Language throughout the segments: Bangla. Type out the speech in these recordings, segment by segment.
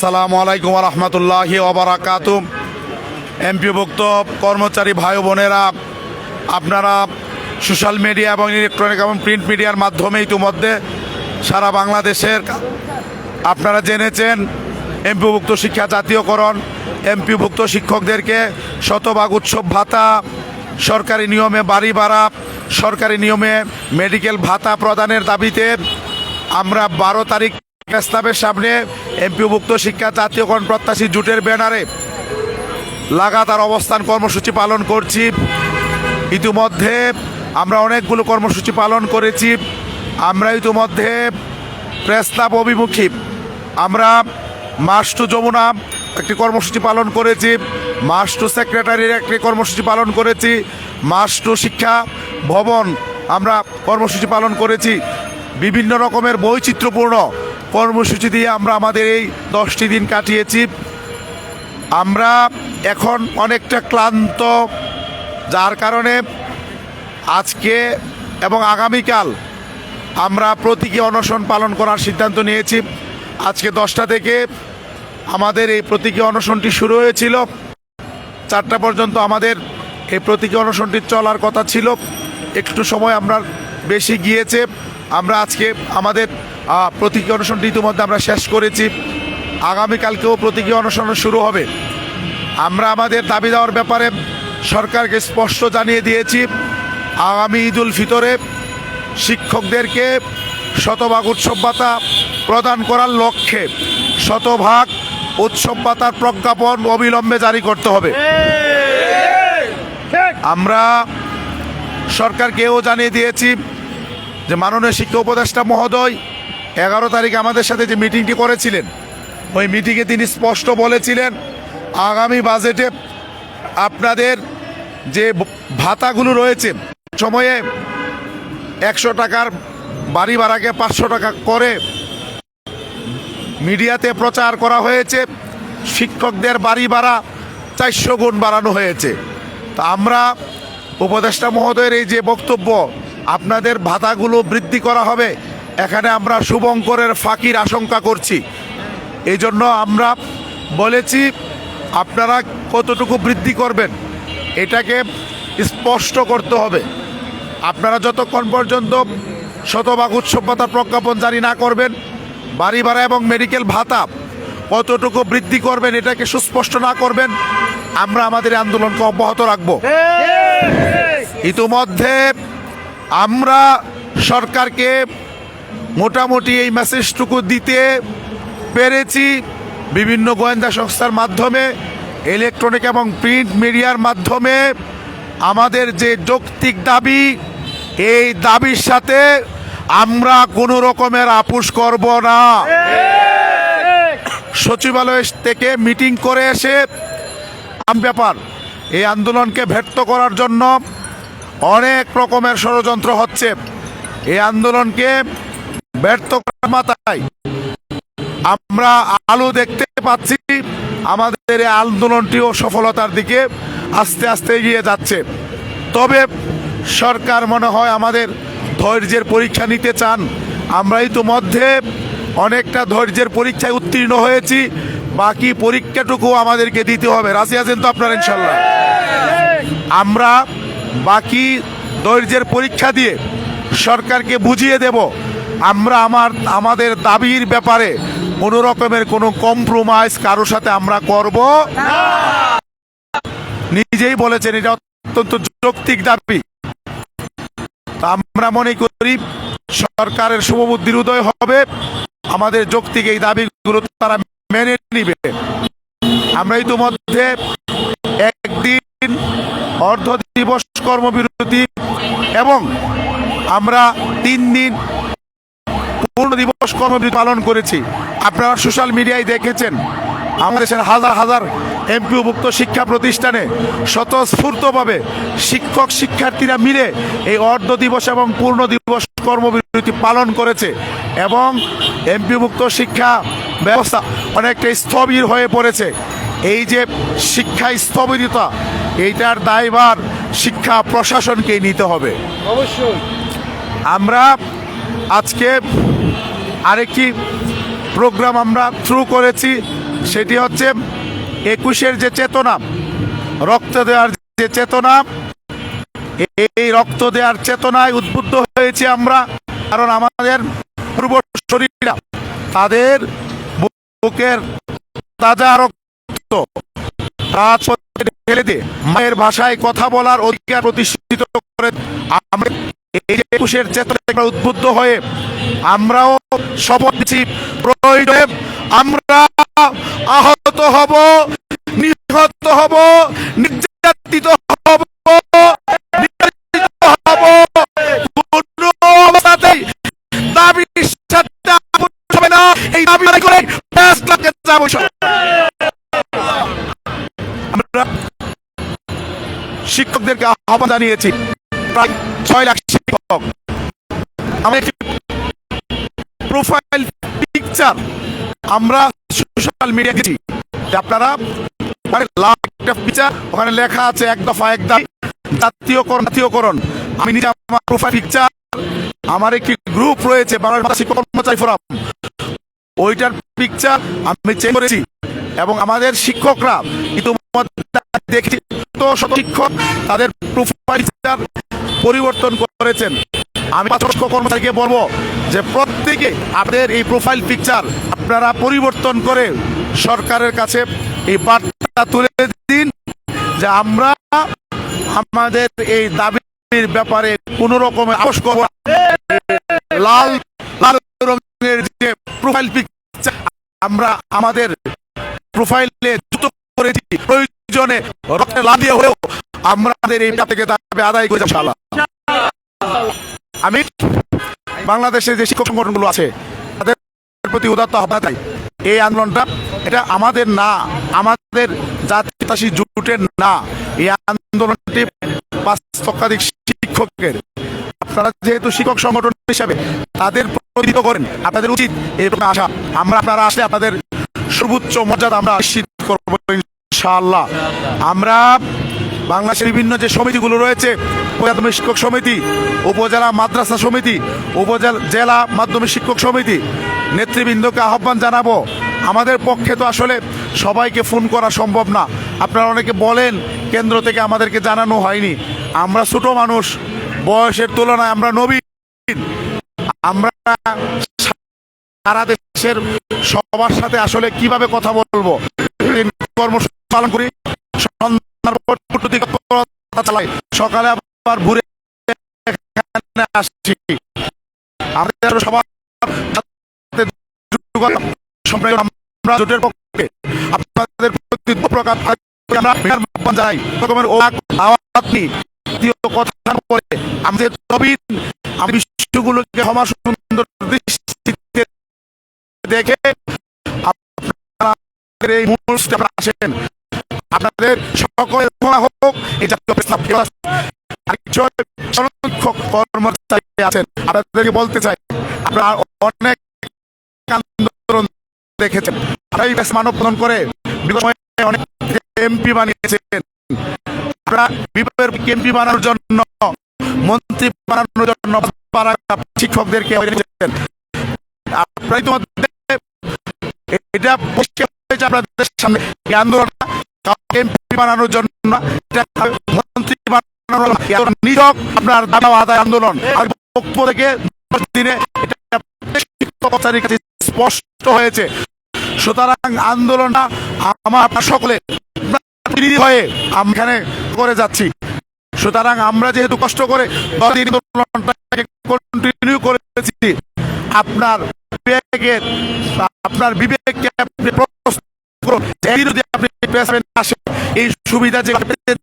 সালামু আলাইকুম রহমতুল্লাহি ওবরাকাত এমপিভুক্ত কর্মচারী ভাই বোনেরা, আপনারা সোশ্যাল মিডিয়া এবং ইলেকট্রনিক এবং প্রিন্ট মিডিয়ার মাধ্যমে ইতিমধ্যে সারা বাংলাদেশের আপনারা জেনেছেন, এমপিভুক্ত শিক্ষা জাতীয়করণ, এমপিভুক্ত শিক্ষকদেরকে শতভাগ উৎসব ভাতা, সরকারি নিয়মে বাড়ি ভাড়া, সরকারি নিয়মে মেডিকেল ভাতা প্রদানের দাবিতে আমরা বারো তারিখ প্রস্তাবের সামনে এমপিভুক্ত শিক্ষা জাতীয়করণ প্রত্যাশী জুটের ব্যানারে লাগাতার অবস্থান কর্মসূচি পালন করছি। ইতিমধ্যে আমরা অনেকগুলো কর্মসূচি পালন করেছি। আমরা ইতিমধ্যে প্রেস্তাব অভিমুখী। আমরা মাস টু যমুনা একটি কর্মসূচি পালন করেছি। মাস টু সেক্রেটারির একটি কর্মসূচি পালন করেছি। মাস টু শিক্ষা ভবন আমরা কর্মসূচি পালন করেছি। বিভিন্ন রকমের বৈচিত্র্যপূর্ণ কর্মসূচি দিয়ে আমরা আমাদের এই দশটি দিন কাটিয়েছি। আমরা এখন অনেকটা ক্লান্ত, যার কারণে আজকে এবং আগামীকাল আমরা প্রতীকী অনশন পালন করার সিদ্ধান্ত নিয়েছি। আজকে দশটা থেকে আমাদের এই প্রতীকী অনশনটি শুরু হয়েছিল। চারটা পর্যন্ত আমাদের এই প্রতীকী অনশনটি চলার কথা ছিল। একটু সময় আমরা বেশি গিয়েছে। আমরা আজকে আমাদের প্রতীকী অনশনটি ইতিমধ্যে আমরা শেষ করেছি। আগামীকালকেও প্রতীকী অনশন শুরু হবে। আমরা আমাদের দাবি দেওয়ার ব্যাপারে সরকারকে স্পষ্ট জানিয়ে দিয়েছি। আগামী ঈদ উল ফিতরে শিক্ষকদেরকে শতভাগ উৎসব প্রদান করার লক্ষ্যে শতভাগ উৎসব প্রজ্ঞাপন অবিলম্বে জারি করতে হবে। আমরা সরকারকেও জানিয়ে দিয়েছি যে মাননীয় শিক্ষা উপদেষ্টা মহোদয় এগারো তারিখ আমাদের সাথে যে মিটিংটি করেছিলেন, ওই মিটিংয়ে তিনি স্পষ্ট বলেছিলেন, আগামী বাজেটে আপনাদের যে ভাতাগুলো রয়েছে, সময়ে একশো টাকার বাড়ি ভাড়াকে পাঁচশো টাকা করে মিডিয়াতে প্রচার করা হয়েছে, শিক্ষকদের বাড়ি ভাড়া চারশো গুণ বাড়ানো হয়েছে। তা আমরা উপদেষ্টা মহোদয়ের এই যে বক্তব্য, আপনাদের ভাতাগুলো বৃদ্ধি করা হবে এখানে আমরা শুভঙ্করের ফাঁকির আশঙ্কা করছি। এই জন্য আমরা বলেছি আপনারা কতটুকু বৃদ্ধি করবেন এটাকে স্পষ্ট করতে হবে। আপনারা যতক্ষণ পর্যন্ত শতভাগ উৎসব ভাতা প্রজ্ঞাপন জারি না করবেন বাড়ি ভাড়া এবং মেডিকেল ভাতা কতটুকু বৃদ্ধি করবেন এটাকে সুস্পষ্ট না করবেন আমরা আমাদের আন্দোলনকে অব্যাহত রাখব। ইতিমধ্যে আমরা সরকারকে মোটামুটি এই মেসেজটুকু দিতে পেরেছি বিভিন্ন গোয়েন্দা সংস্থার মাধ্যমে ইলেকট্রনিক এবং প্রিন্ট মিডিয়ার মাধ্যমে। আমাদের যে যৌক্তিক দাবি, এই দাবির সাথে আমরা কোনো রকমের আপোষ করব না। সচিবালয় থেকে মিটিং করে এসে ব্যাপার, এই আন্দোলনকে ব্যর্থ করার জন্য অনেক রকমের ষড়যন্ত্র হচ্ছে। এই আন্দোলনকে ব্যর্থ করার মাথায়। আমরা আলো দেখতে পাচ্ছি, আমাদের এই আন্দোলনটিও সফলতার দিকে আস্তে আস্তে এগিয়ে যাচ্ছে। তবে সরকার মনে হয় আমাদের ধৈর্যের পরীক্ষা নিতে চান। আমরা ইতিমধ্যে অনেকটা ধৈর্যের পরীক্ষায় উত্তীর্ণ হয়েছি, বাকি পরীক্ষাটুকু আমাদেরকে দিতে হবে। রাজি আছেন তো আপনারা ইনশাল্লাহ আমরা বাকি ধৈর্যের পরীক্ষা দিয়ে সরকারকে বুঝিয়ে দেব আমরা আমার, আমাদের দাবির ব্যাপারে কোনো রকমের কোনো কম্প্রোমাইজ কারোর সাথে আমরা করব নিজেই বলেছেন, এটা অত্যন্ত যৌক্তিক দাবি। আমরা মনে করি, সরকারের শুভবুদ্ধির উদয় হবে। আমাদের যৌক্তিক এই দাবিগুলো তারা মেনে নিবে। আমরা ইতিমধ্যে একদিন অর্ধ দিবস কর্মবিরতি এবং আমরা তিন দিন পূর্ণ দিবস কর্মবিরতি পালন করেছি। আপনারা সোশ্যাল মিডিয়ায় দেখেছেন আমাদের দেশের হাজার হাজার এমপিওভুক্ত শিক্ষা প্রতিষ্ঠানে স্বতঃস্ফূর্তভাবে শিক্ষক শিক্ষার্থীরা মিলে এই অর্ধ দিবস এবং পূর্ণ দিবস কর্মবিরতি পালন করেছে এবং এমপিভুক্ত শিক্ষা ব্যবস্থা অনেকটা স্থবির হয়ে পড়েছে। এই যে শিক্ষা স্থবিরতা এইটার দায়ভার শিক্ষা প্রশাসনকেই নিতে হবে। অবশ্যই। আমরা আজকে আরেকটি প্রোগ্রাম আমরা থ্রু করেছি, সেটি হচ্ছে একুশের যে চেতনা, রক্ত দেওয়ার যে চেতনা, এই রক্ত দেওয়ার চেতনায় উদ্বুদ্ধ হয়েছি আমরা, কারণ আমাদের পূর্বশরীরা তাদের বুকের তাজা রক্ত ঢেলে দিয়ে মায়ের ভাষায় কথা বলার অধিকার প্রতিষ্ঠিত করে, আমরা এই যে একুশের আমরা উদ্বুদ্ধ হয়ে আমরাও শপথ প্রয়োজনে আমরা আহত হব, নিহত হব, নির্যাতিত হব হব। না, এই করে শিক্ষকদেরকে আহ্বান জানিয়েছি। প্রায় ছয় লাখ শিক্ষক। আমরা একটি প্রোফাইল পিকচার আমরা সোশ্যাল মিডিয়া দিয়েছি যে আপনারা ওখানে লেখা আছে এক দফা এক দাবি, জাতীয়করণ জাতীয়করণ। আমি নিজে আমার প্রোফাইল পিকচার আমার একটি গ্রুপ রয়েছে বাংলাদেশ শিক্ষক কর্মচারী ফোরাম ওইটার পিকচার আমি চেঞ্জ করেছি। এবং আমাদের শিক্ষকরা ইতিমধ্যে দেখি শিক্ষক তাদের প্রোফাইল পরিবর্তন করেছেন। আমি পাঠ্য কর্মচারীকে বলব যে প্রত্যেকে আপনাদের এই প্রোফাইল পিকচার আপনারা পরিবর্তন করে সরকারের কাছে এই বার্তা তুলে দিন যে আমরা আমাদের এই দাবির ব্যাপারে কোন রকমের আপোষ করব লাল লাল রঙের যে প্রোফাইল পিকচার আমরা আমাদের প্রোফাইলে যুক্ত করেছি প্রয়োজনে রক্তে লাভ দিয়ে হলেও আমাদের এই থেকে দাবি আদায় করে ইনশাআল্লাহ। আমি বাংলাদেশে যে শিক্ষক সংগঠনগুলো আছে, তাদের প্রতি উদাত্ত আহ্বান চাই এই আন্দোলনটা, এটা আমাদের না, আমাদের জাতীয়তাসী জুটের না। এই আন্দোলনটি পাঁচ লক্ষাধিক শিক্ষকের। আপনারা যেহেতু শিক্ষক সংগঠন হিসাবে তাদের প্রতিনিধিত্ব করেন, আপনাদের উচিত এরকম আশা আমরা আপনারা আসলে আপনাদের সর্বোচ্চ মর্যাদা আমরা নিশ্চিত করব ইনশাআল্লাহ। আমরা বাংলাদেশের বিভিন্ন যে সমিতিগুলো রয়েছে প্রাথমিক শিক্ষক সমিতি, উপজেলা মাদ্রাসা সমিতি, উপজেলা জেলা মাধ্যমিক শিক্ষক সমিতি, নেতৃবৃন্দকে আহ্বান জানাব। আমাদের পক্ষে তো আসলে সবাইকে ফোন করা সম্ভব না। আপনারা অনেকে বলেন, কেন্দ্র থেকে আমাদেরকে জানানো হয়নি। আমরা ছোট মানুষ, বয়সের তুলনায় আমরা নবীন। আমরা সারা দেশের সবার সাথে আসলে কীভাবে কথা বলব? কর্মসূচি পালন করি। চালাই। সকালে আবার ঘুরে আসছি। আমাদের সবার আমরা জোটের পক্ষে আপনাদের প্রতি আমরা রকমের কথা বলে আমাদের আমি বিষয়গুলোকে সমাজ সুন্দর দৃষ্টিতে দেখে আপনারা এই মুহূর্তে আসেন। আপনাদের সকলের দোয়া হোক সংরক্ষক কর্মচারী আছেন। আপনাদেরকে বলতে চাই, আপনারা অনেক আন্দোলন দেখেছেন। আপনারা এই ব্যাস মানববন্ধন করে অনেক এমপি বানিয়েছেন। আপনারা বিভাগের এমপি বানানোর জন্য, মন্ত্রী বানানোর জন্য শিক্ষকদেরকে বানিয়েছেন আপনারা ইতিমধ্যে এটা আপনাদের সামনে। কাউকে বানানোর জন্য আপনার দাদা আদায় আন্দোলন। আর পক্ষ থেকে দিনে স্পষ্ট হয়েছে। সুতরাং আন্দোলনটা আমার আপনার সকলে হয়ে আমি এখানে করে যাচ্ছি। সুতরাং আমরা যেহেতু কষ্ট করে কন্টিনিউ করেছি, আপনার আপনার বিবেককে আপনি প্রশ্ন করুন। আপনি পেছনে আসে, এই সুবিধা যে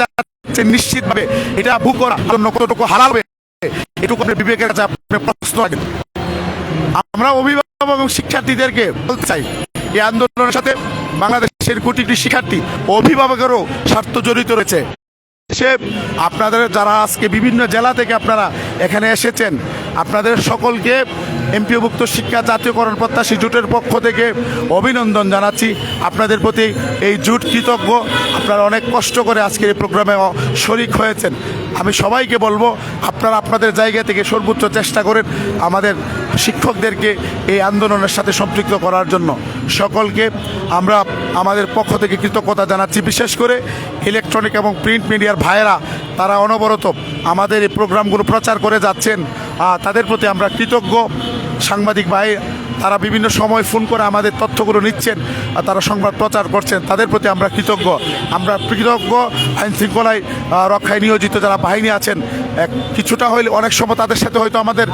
যাচ্ছে নিশ্চিতভাবে এটা ভুল করার জন্য কতটুকু হারাবে, এটুকু আপনি বিবেকের কাছে আপনি প্রশ্ন রাখেন। আমরা অভিভাবক এবং শিক্ষার্থীদেরকে বলতে চাই, এই আন্দোলনের সাথে বাংলাদেশের কোটি কোটি শিক্ষার্থী, অভিভাবকেরও স্বার্থ জড়িত রয়েছে। সে আপনাদের যারা আজকে বিভিন্ন জেলা থেকে আপনারা এখানে এসেছেন, আপনাদের সকলকে এমপিওভুক্ত শিক্ষা জাতীয়করণ প্রত্যাশী জোটের পক্ষ থেকে অভিনন্দন জানাচ্ছি। আপনাদের প্রতি এই জোট কৃতজ্ঞ। আপনারা অনেক কষ্ট করে আজকের এই প্রোগ্রামে শরিক হয়েছেন। আমি সবাইকে বলব, আপনারা আপনাদের জায়গা থেকে সর্বোচ্চ চেষ্টা করেন আমাদের শিক্ষক শিক্ষকদেরকে এই আন্দোলনের সাথে সম্পৃক্ত করার জন্য সকলকে আমরা আমাদের পক্ষ থেকে কৃতজ্ঞতা জানাচ্ছি। বিশেষ করে ইলেকট্রনিক এবং প্রিন্ট মিডিয়ার ভাইয়েরা, তারা অনবরত আমাদের এই প্রোগ্রামগুলো প্রচার করে যাচ্ছেন। তাদের প্রতি আমরা কৃতজ্ঞ। সাংবাদিক ভাই, তারা বিভিন্ন সময় ফোন করে আমাদের তথ্যগুলো নিচ্ছেন আর তারা সংবাদ প্রচার করছেন। তাদের প্রতি আমরা কৃতজ্ঞ। আমরা কৃতজ্ঞ আইন শৃঙ্খলায় রক্ষায় নিয়োজিত যারা বাহিনী আছেন, এক কিছুটা হইলে অনেক সময় তাদের সাথে হয়তো আমাদের